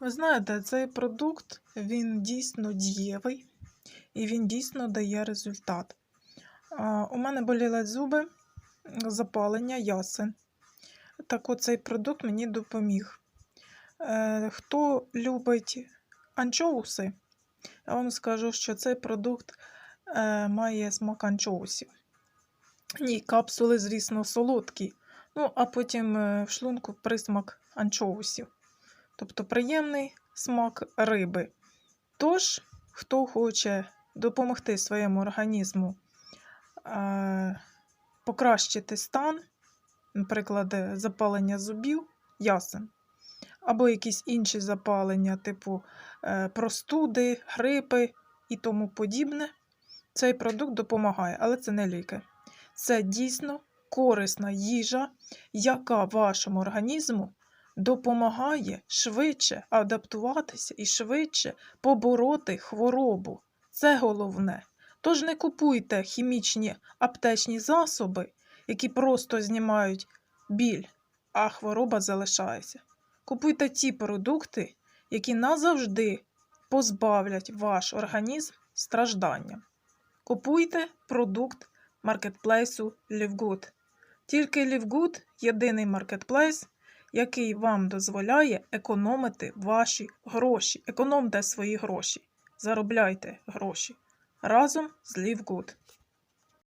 Ви знаєте, цей продукт він дійсно дієвий і він дійсно дає результат. У мене боліли зуби, запалення, ясен. Так от цей продукт мені допоміг. Е, Хто любить анчоуси, я вам скажу, що цей продукт е, має смак анчоусів. Ні, капсули, звісно, солодкі. Ну, а потім е, в шлунку присмак анчоусів. Тобто приємний смак риби. Тож, хто хоче допомогти своєму організму е, покращити стан, наприклад, запалення зубів, ясен, або якісь інші запалення, типу е, простуди, грипи і тому подібне, цей продукт допомагає, але це не ліки. Це дійсно корисна їжа, яка вашому організму допомагає швидше адаптуватися і швидше побороти хворобу. Це головне. Тож не купуйте хімічні аптечні засоби, які просто знімають біль, а хвороба залишається. Купуйте ті продукти, які назавжди позбавлять ваш організм страждання. Купуйте продукт маркетплейсу LiveGood. Тільки LiveGood – єдиний маркетплейс, який вам дозволяє економити ваші гроші. Економте свої гроші, заробляйте гроші разом з LiveGood.